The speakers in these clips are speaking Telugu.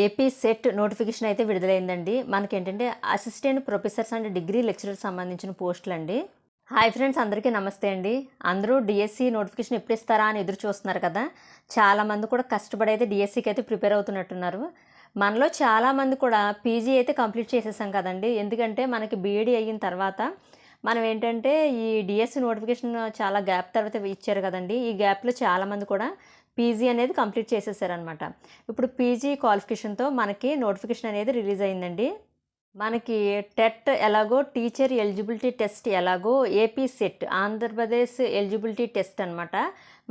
ఏపీ సెట్ నోటిఫికేషన్ అయితే విడుదలైందండి. మనకి ఏంటంటే assistant professors and degree lecturer సంబంధించిన పోస్టులు అండి. హాయ్ ఫ్రెండ్స్ అందరికీ నమస్తే అండి. అందరూ డిఎస్సి నోటిఫికేషన్ ఎప్పుడు ఇస్తారా అని ఎదురు చూస్తున్నారు కదా. చాలామంది కూడా కష్టపడి అయితే డిఎస్సికి అయితే ప్రిపేర్ అవుతున్నట్టున్నారు. మనలో చాలామంది కూడా పీజీ అయితే కంప్లీట్ చేసేసాం కదండి. ఎందుకంటే మనకి బీఈడీ అయిన తర్వాత మనం ఏంటంటే ఈ డిఎస్సి నోటిఫికేషన్ చాలా గ్యాప్ తర్వాత ఇచ్చారు కదండి. ఈ గ్యాప్లో చాలామంది కూడా పీజీ అనేది కంప్లీట్ చేసేసారనమాట ఇప్పుడు పీజీ క్వాలిఫికేషన్తో మనకి నోటిఫికేషన్ అనేది రిలీజ్ అయిందండి. మనకి టెట్ ఎలాగో టీచర్ ఎలిజిబిలిటీ టెస్ట్ ఎలాగో AP SET Andhra Pradesh eligibility test అనమాట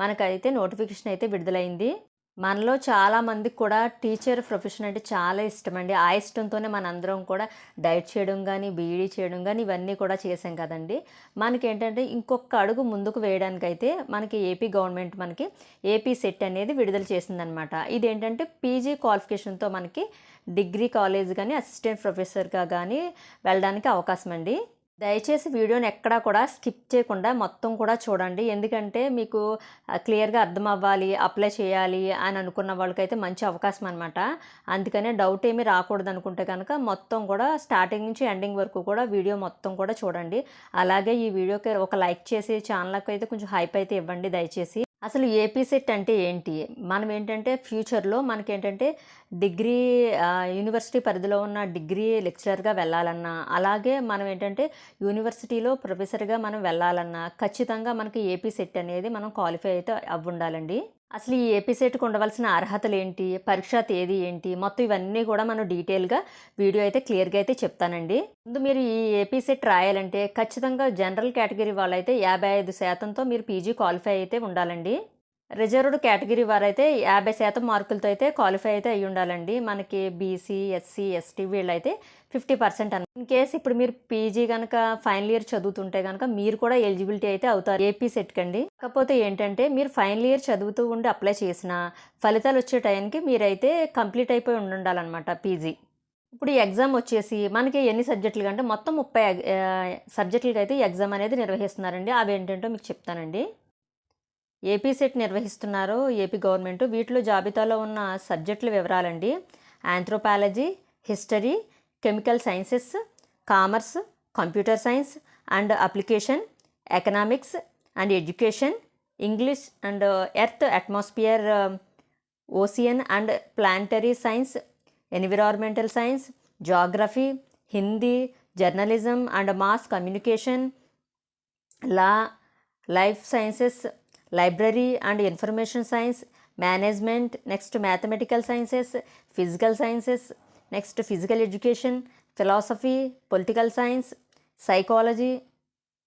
మనకైతే నోటిఫికేషన్ అయితే విడుదలైంది. మనలో చాలా మందికి కూడా టీచర్ ప్రొఫెషన్ అంటే చాలా ఇష్టం అండి. ఆ ఇష్టంతోనే మనందరం కూడా డైట్ చేయడం కానీ బీఈడీ చేయడం కానీ ఇవన్నీ కూడా చేసాం కదండి. మనకి ఏంటంటే ఇంకొక అడుగు ముందుకు వేయడానికైతే మనకి ఏపీ గవర్నమెంట్ మనకి ఏపీ సెట్ అనేది విడుదల చేసిందనమాట. ఇదేంటంటే పీజీ క్వాలిఫికేషన్తో మనకి డిగ్రీ కాలేజ్ కానీ అసిస్టెంట్ ప్రొఫెసర్గా కానీ వెళ్ళడానికి అవకాశం అండి. దయచేసి వీడియోని ఎక్కడా కూడా స్కిప్ చేయకుండా మొత్తం కూడా చూడండి. ఎందుకంటే మీకు క్లియర్గా అర్థం అవ్వాలి అప్లై చేయాలి అని అనుకున్న వాళ్ళకైతే మంచి అవకాశం అనమాట అందుకనే డౌట్ ఏమీ రాకూడదు అనుకుంటే కనుక మొత్తం కూడా స్టార్టింగ్ నుంచి ఎండింగ్ వరకు కూడా వీడియో మొత్తం కూడా చూడండి. అలాగే ఈ వీడియోకి ఒక లైక్ చేసి ఛానల్కి అయితే కొంచెం హైప్ అయితే ఇవ్వండి దయచేసి. అసలు ఏపీ సెట్ అంటే ఏంటి? మనం ఏంటంటే ఫ్యూచర్లో మనకేంటంటే డిగ్రీ యూనివర్సిటీ పరిధిలో ఉన్న డిగ్రీ లెక్చరర్గా వెళ్ళాలన్నా అలాగే మనం ఏంటంటే యూనివర్సిటీలో ప్రొఫెసర్గా మనం వెళ్ళాలన్నా ఖచ్చితంగా మనకి ఏపీ సెట్ అనేది మనం క్వాలిఫై అయితే అవ్వుండాలండి. అసలు ఈ ఏపీ ఉండవలసిన అర్హతలు ఏంటి? పరీక్ష తేదీ ఏంటి? మొత్తం ఇవన్నీ కూడా మనం డీటెయిల్గా వీడియో అయితే క్లియర్గా అయితే చెప్తానండి. ముందు మీరు ఈ ఏపీసెట్ రాయాలంటే ఖచ్చితంగా జనరల్ కేటగిరీ వాళ్ళైతే యాభై ఐదు శాతంతో మీరు పీజీ క్వాలిఫై అయితే ఉండాలండి. రిజర్వ్డ్ కేటగిరీ వారైతే యాభై శాతం మార్కులతో అయితే క్వాలిఫై అయితే అయ్యి ఉండాలండి. మనకి బీసీ ఎస్సీ ఎస్టీ వీళ్ళైతే ఫిఫ్టీ పర్సెంట్ అన్న ఇన్ కేస్ ఇప్పుడు మీరు పీజీ కనుక ఫైనల్ ఇయర్ చదువుతుంటే కనుక మీరు కూడా ఎలిజిబిలిటీ అయితే అవుతారు. ఏపీ సెట్ అండి కాకపోతే ఏంటంటే మీరు ఫైనల్ ఇయర్ చదువుతూ ఉండి అప్లై చేసిన ఫలితాలు వచ్చే టైంకి మీరైతే కంప్లీట్ అయిపోయి ఉండాలన్నమాట పీజీ ఇప్పుడు ఈ ఎగ్జామ్ వచ్చేసి మనకి ఎన్ని సబ్జెక్టులు అంటే మొత్తం ముప్పై సబ్జెక్టులకి అయితే ఈ ఎగ్జామ్ అనేది నిర్వహిస్తున్నారండి. అవి ఏంటంటో మీకు చెప్తానండి. ఏపీ సెట్ నిర్వహిస్తున్నారు. ఏపీ గవర్నమెంట్ వీటిలో జాబితాలో ఉన్న సబ్జెక్టుల వివరాలండి. Anthropology history chemical sciences commerce computer science and application economics and education English and earth atmosphere ocean and planetary science environmental science geography Hindi journalism and mass communication law life sciences library and information science management next mathematical sciences physical sciences next physical education philosophy political science psychology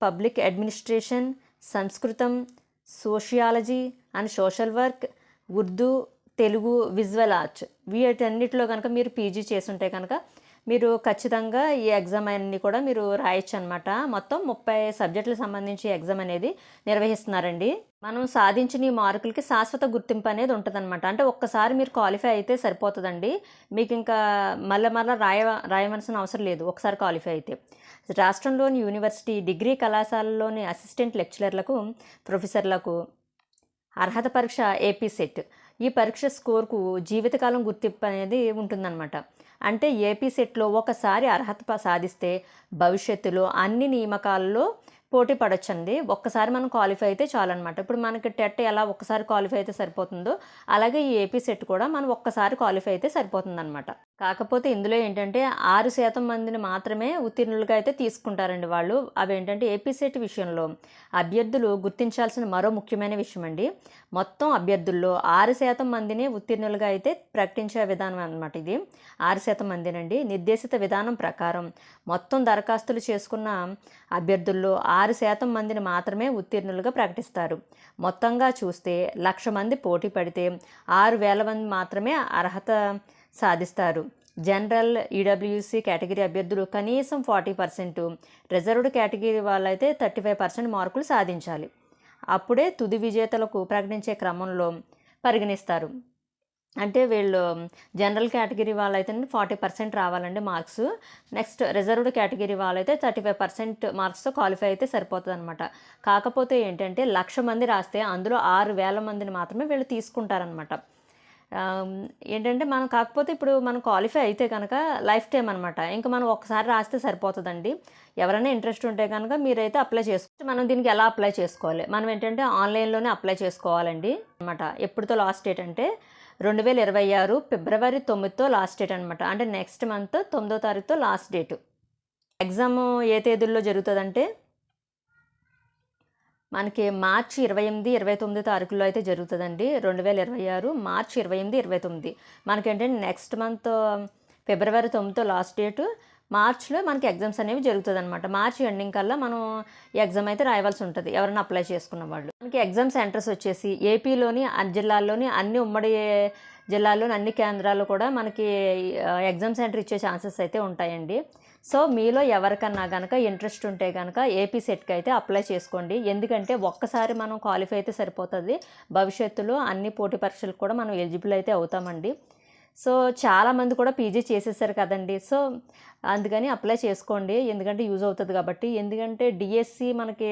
public administration సంస్కృతం sociology and social work Urdu Telugu visual art వీటన్నిటిలో కనుక మీరు పీజీ చేసుంటే కనుక మీరు ఖచ్చితంగా ఈ ఎగ్జామ్ అన్ని కూడా మీరు రాయొచ్చు అనమాట మొత్తం ముప్పై సబ్జెక్టులకు సంబంధించి ఎగ్జామ్ అనేది నిర్వహిస్తున్నారండి. మనం సాధించిన ఈ మార్కులకి శాశ్వత గుర్తింపు అనేది ఉంటుందన్నమాట. అంటే ఒక్కసారి మీరు క్వాలిఫై అయితే సరిపోతుందండి. మీకు ఇంకా మళ్ళీ మళ్ళీ రాయ రాయవలసిన అవసరం లేదు. ఒకసారి క్వాలిఫై అయితే. రాష్ట్రంలోని యూనివర్సిటీ డిగ్రీ కళాశాలలోని అసిస్టెంట్ లెక్చరర్లకు ప్రొఫెసర్లకు అర్హత పరీక్ష ఏపీ సెట్. ఈ పరీక్ష స్కోర్కు జీవితకాలం గుర్తింపు అనేది ఉంటుందన్నమాట. అంటే ఏపీ సెట్లో ఒకసారి అర్హత సాధిస్తే భవిష్యత్తులో అన్ని నియామకాల్లో పోటీ పడొచ్చండి. ఒక్కసారి మనం క్వాలిఫై అయితే చాలన్నమాట. ఇప్పుడు మనకి టెట్ ఎలా ఒక్కసారి క్వాలిఫై అయితే సరిపోతుందో అలాగే ఈ ఏపీ సెట్ కూడా మనం ఒక్కసారి క్వాలిఫై అయితే సరిపోతుందన్నమాట. కాకపోతే ఇందులో ఏంటంటే ఆరు శాతం మందిని మాత్రమే ఉత్తీర్ణులుగా అయితే తీసుకుంటారండి వాళ్ళు. అవి ఏంటంటే ఏపీసెట్ విషయంలో అభ్యర్థులు గుర్తించాల్సిన మరో ముఖ్యమైన విషయం అండి మొత్తం అభ్యర్థుల్లో ఆరు శాతం మందిని ఉత్తీర్ణులుగా అయితే ప్రకటించే విధానం అనమాట ఇది. ఆరు శాతం మందినండి. నిర్దేశిత విధానం ప్రకారం మొత్తం దరఖాస్తులు చేసుకున్న అభ్యర్థుల్లో ఆరు శాతం మందిని మాత్రమే ఉత్తీర్ణులుగా ప్రకటిస్తారు. మొత్తంగా చూస్తే లక్ష మంది పోటీ పడితే ఆరు వేల మంది మాత్రమే అర్హత సాధిస్తారు. జనరల్ ఈడబ్ల్యూసీ కేటగిరీ అభ్యర్థులు కనీసం ఫార్టీ పర్సెంట్ రిజర్వ్డ్ కేటగిరీ వాళ్ళైతే థర్టీ ఫైవ్ పర్సెంట్ మార్కులు సాధించాలి. అప్పుడే తుది విజేతలకు ప్రకటించే క్రమంలో పరిగణిస్తారు. అంటే వీళ్ళు జనరల్ కేటగిరీ వాళ్ళైతే ఫార్టీ పర్సెంట్ రావాలండి మార్క్స్. నెక్స్ట్ రిజర్వ్డ్ కేటగిరీ వాళ్ళైతే థర్టీ ఫైవ్ పర్సెంట్ మార్క్స్తో క్వాలిఫై అయితే సరిపోతుంది అనమాట కాకపోతే ఏంటంటే లక్ష మంది రాస్తే అందులో ఆరు వేల మందిని మాత్రమే వీళ్ళు తీసుకుంటారనమాట ఏంటంటే మనం కాకపోతే ఇప్పుడు మనం క్వాలిఫై అయితే కనుక లైఫ్ టైం అనమాట ఇంకా మనం ఒక్కసారి రాస్తే సరిపోతుందండి. ఎవరైనా ఇంట్రెస్ట్ ఉంటే కనుక మీరైతే అప్లై చేసుకోవచ్చు మనం దీనికి ఎలా అప్లై చేసుకోవాలి? మనం ఏంటంటే ఆన్లైన్లోనే అప్లై చేసుకోవాలండి అనమాట ఎప్పుడుతో లాస్ట్ డేట్ అంటే రెండు వేల ఇరవై ఆరు ఫిబ్రవరి తొమ్మిదితో లాస్ట్ డేట్ అనమాట అంటే నెక్స్ట్ మంత్ తొమ్మిదో తారీఖుతో లాస్ట్ డేటు. ఎగ్జామ్ ఏ తేదీల్లో జరుగుతుందంటే మనకి మార్చి ఇరవై ఎనిమిది ఇరవై తొమ్మిది తారీఖుల్లో అయితే జరుగుతుందండి. రెండు వేల ఇరవై ఆరు మార్చి ఇరవై ఎనిమిది ఇరవై తొమ్మిది. మనకేంటంటే నెక్స్ట్ మంత్ ఫిబ్రవరి తొమ్మిదితో లాస్ట్ డేటు మార్చ్లో మనకి ఎగ్జామ్స్ అనేవి జరుగుతుంది అనమాట మార్చి ఎండింగ్ కల్లా మనం ఎగ్జామ్ అయితే రాయవలసి ఉంటుంది. ఎవరైనా అప్లై చేసుకున్న వాళ్ళు. మనకి ఎగ్జామ్ సెంటర్స్ వచ్చేసి ఏపీలోని అన్ని జిల్లాల్లోని అన్ని ఉమ్మడి జిల్లాల్లోని అన్ని కేంద్రాలు కూడా మనకి ఎగ్జామ్ సెంటర్ ఇచ్చే ఛాన్సెస్ అయితే ఉంటాయండి. సో మీలో ఎవరికన్నా కనుక ఇంట్రెస్ట్ ఉంటే కనుక ఏపీ సెట్కి అయితే అప్లై చేసుకోండి. ఎందుకంటే ఒక్కసారి మనం క్వాలిఫై అయితే సరిపోతుంది. భవిష్యత్తులో అన్ని పోటీ పరీక్షలకు కూడా మనం ఎలిజిబుల్ అయితే అవుతామండి. సో చాలామంది కూడా పీజీ చేసేసారు కదండి. సో అందుకని అప్లై చేసుకోండి. ఎందుకంటే యూజ్ అవుతుంది కాబట్టి. ఎందుకంటే డిఎస్సి మనకి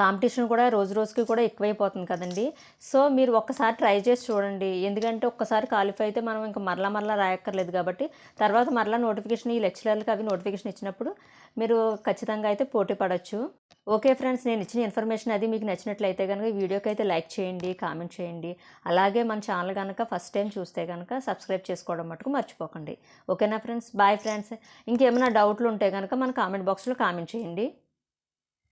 కాంపిటీషన్ కూడా రోజు రోజుకి కూడా ఎక్కువైపోతుంది కదండి. సో మీరు ఒక్కసారి ట్రై చేసి చూడండి. ఎందుకంటే ఒక్కసారి క్వాలిఫై అయితే మనం ఇంకా మరలా మరలా రాయక్కర్లేదు కాబట్టి తర్వాత మరలా నోటిఫికేషన్ ఈ లెక్చరర్లకు అవి నోటిఫికేషన్ ఇచ్చినప్పుడు మీరు ఖచ్చితంగా అయితే పోటీ పడవచ్చు ఓకే ఫ్రెండ్స్ నేను ఇచ్చిన ఇన్ఫర్మేషన్ అది మీకు నచ్చినట్లయితే కనుక ఈ వీడియోకి అయితే లైక్ చేయండి కామెంట్ చేయండి. అలాగే మన ఛానల్ కనుక ఫస్ట్ టైం చూస్తే కనుక సబ్స్క్రైబ్ చేసుకోవడం మటుకు మర్చిపోకండి. ఓకేనా ఫ్రెండ్స్ బాయ్ ఫ్రెండ్స్. ఇంకేమైనా డౌట్లు ఉంటే కనుక మన కామెంట్ బాక్స్లో కామెంట్ చేయండి.